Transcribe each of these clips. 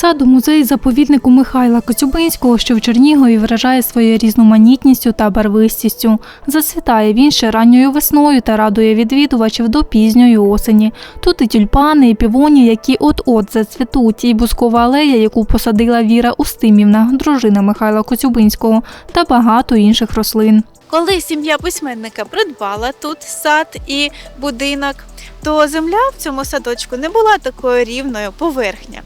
Саду музей заповіднику Михайла Коцюбинського, що в Чернігові вражає своєю різноманітністю та барвистістю. Засвітає він ще ранньою весною та радує відвідувачів до пізньої осені. Тут і тюльпани, і півоні, які от-от зацвітуть, і бускова алея, яку посадила Віра Устимівна, дружина Михайла Коцюбинського, та багато інших рослин. Коли сім'я письменника придбала тут сад і будинок, то земля в цьому садочку не була такою рівною поверхня.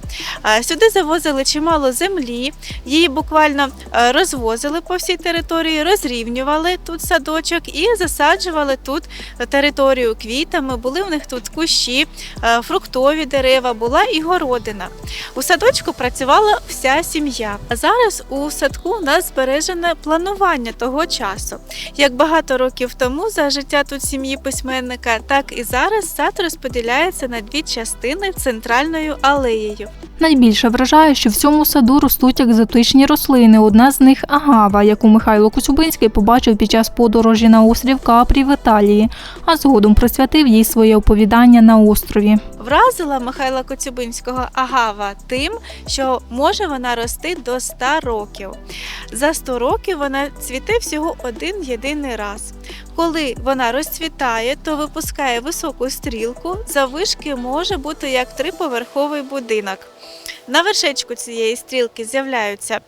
Сюди завозили чимало землі, її буквально е, розвозили по всій території, розрівнювали тут садочок і засаджували тут територію квітами. Були в них тут кущі, е, фруктові дерева, була і городина. У садочку працювала вся сім'я. А зараз у садку у нас збережене планування того часу. Як багато років тому за життя тут сім'ї письменника, так і зараз сад розподіляється на дві частини центральною алеєю. Найбільше вражає, що в цьому саду ростуть екзотичні рослини. Одна з них агава, яку Михайло Коцюбинський побачив під час подорожі на острів Капрі в Італії, а згодом присвятив їй своє оповідання на острові. Вразила Михайла Коцюбинського агава тим, що може вона рости до 100 років. За 100 років вона цвіте всього один єдиний раз. Коли вона розцвітає, то випускає високу стрілку, заввишки може бути як триповерховий будинок. На вершечку цієї стрілки з'являються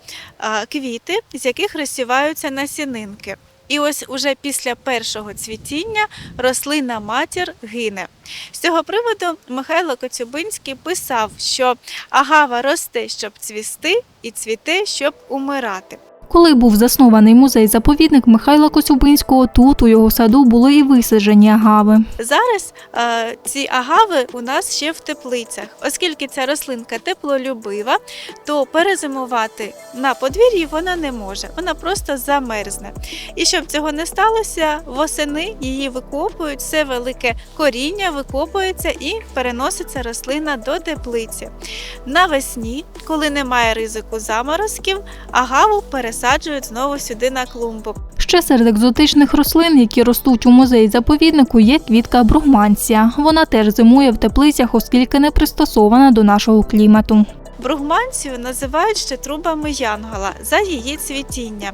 квіти, з яких розсіваються насінинки. І ось уже після першого цвітіння рослина матір гине. З цього приводу Михайло Коцюбинський писав, що агава росте, щоб цвісти, і цвіте, щоб умирати. Коли був заснований музей-заповідник Михайла Коцюбинського, тут у його саду були і висаджені агави. Зараз е, ці агави у нас ще в теплицях, оскільки ця рослинка теплолюбива, то перезимувати на подвір'ї вона не може, вона просто замерзне. І щоб цього не сталося, восени її викопують, все велике коріння викопується і переноситься рослина до теплиці. Навесні, коли немає ризику заморозків, агаву пересаджують знову сюди на клумбу. Ще серед екзотичних рослин, які ростуть у музеї-заповіднику, є квітка бругманція. Вона теж зимує в теплицях, оскільки не пристосована до нашого клімату. Бругманцію називають ще трубами янгола за її цвітіння.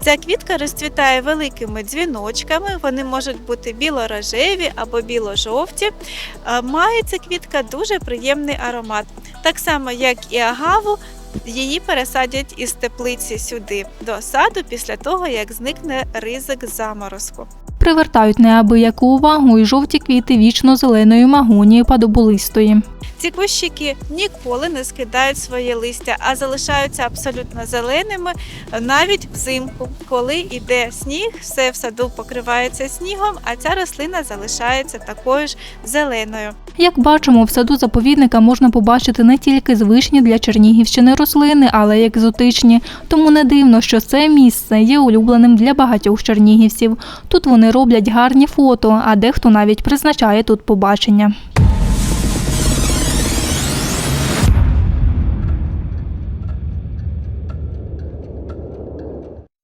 Ця квітка розцвітає великими дзвіночками, вони можуть бути біло-рожеві або біло-жовті. Е, Має ця квітка дуже приємний аромат. Так само, як і агаву, її пересадять із теплиці сюди до саду після того, як зникне ризик заморозку. Привертають неабияку увагу і жовті квіти вічно-зеленої магонії падобулистої. Ці кущики ніколи не скидають своє листя, а залишаються абсолютно зеленими навіть взимку. Коли йде сніг, все в саду покривається снігом, а ця рослина залишається такою ж зеленою. Як бачимо, в саду заповідника можна побачити не тільки звичні для Чернігівщини рослини, але й екзотичні. Тому не дивно, що це місце є улюбленим для багатьох чернігівців. Тут вони роблять гарні фото, а дехто навіть призначає тут побачення.